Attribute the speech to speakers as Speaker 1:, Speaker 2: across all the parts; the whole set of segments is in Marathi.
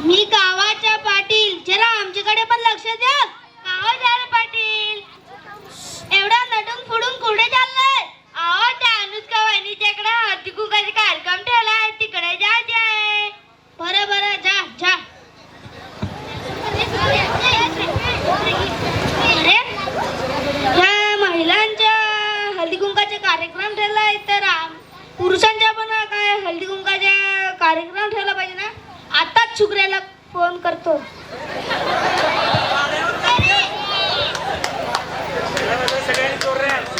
Speaker 1: मी गावाच्या पाटील. जरा आमच्याकडे पण लक्ष द्या. गावा झालं पाटील. एवढा नटून फुडून कुठे चाललाय? अहो त्या अनुष्का वहिनीच्या इकडे हळदी कुंकाचा कार्यक्रम ठेवलाय तिकडे जायचे आहे बरं बरं जा जा. अरे महिलांच्या हळदी कुंकाचा कार्यक्रम ठेवलाय तर आम- पुरुषांच्या पण काय हळदी कुंकाचा कार्यक्रम छुगऱ्याला फोन करतो.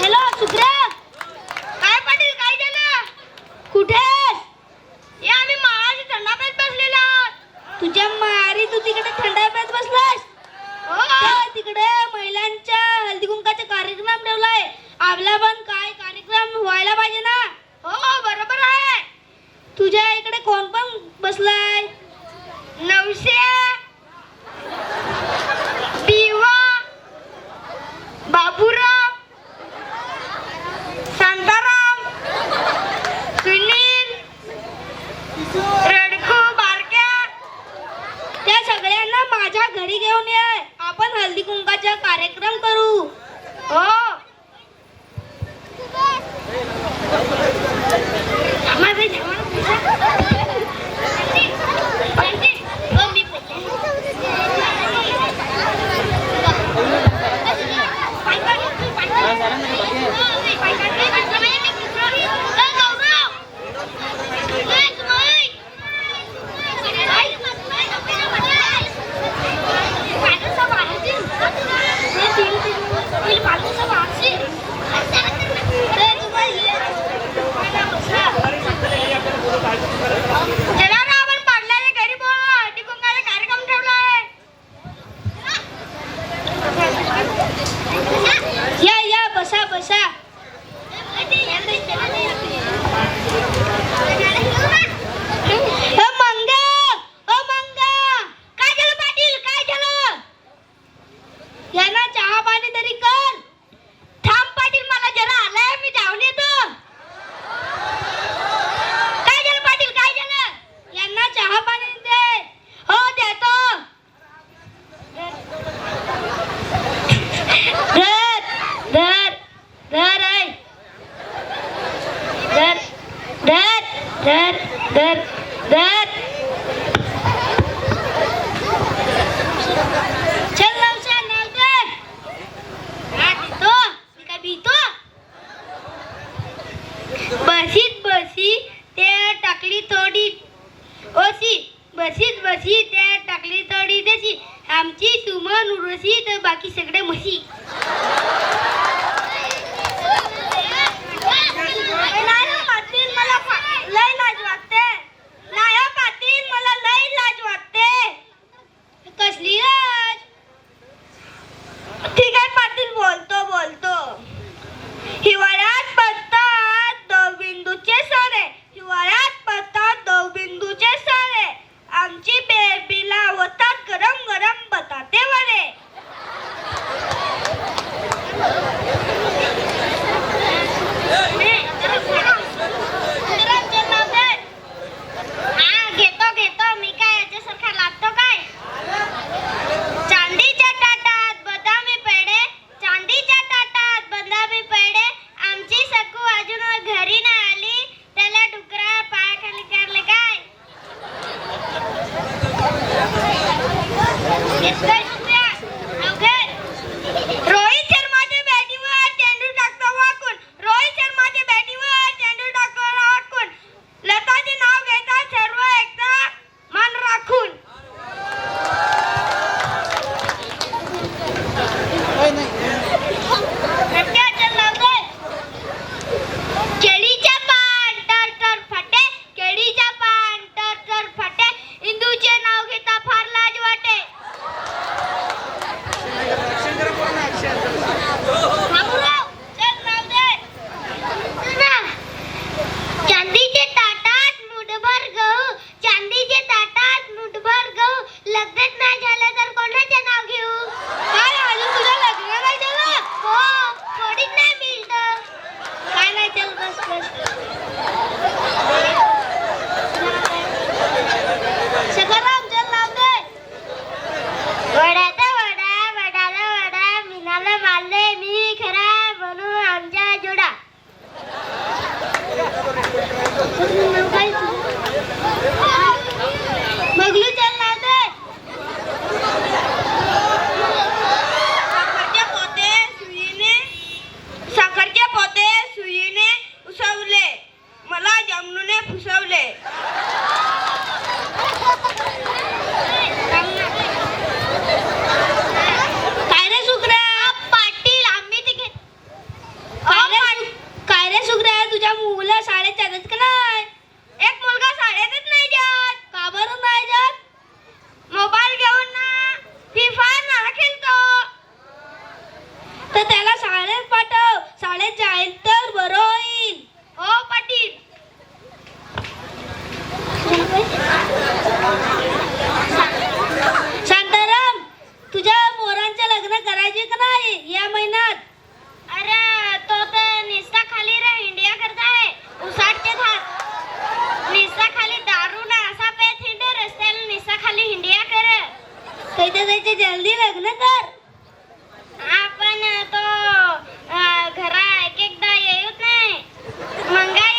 Speaker 1: हॅलो छुगऱ्या काय पाटील काय झालं? कुठे आहेस? हे आम्ही महाराज थंडापेत बसलेलो आहोत. तुझ्या मारी तू तिकडे थंडापेत बसलास हो, हो तिकडे महिलांच्या हल्दी कुंकाचा कार्यक्रम ठेवलाय. आपला पण काय कार्यक्रम व्हायला पाहिजे ना? हो, हो बरोबर आहे. तुझ्या इकडे कोण पण बसलाय? नवशे दिवा बाबूराव शांताराम सुनील रडकू बारक्या. त्या सगळ्यांना माझ्या घरी घेऊन ये. आपण हल्दी कुंकाचा कार्यक्रम करू. हो. आम्हाला जेवण आमची सुमन उर्वशी तर बाकी सगळे म्हशी.
Speaker 2: जल्दी लग्न कर. आपण तो घरा एक एकदा येऊच नाही. मंगाई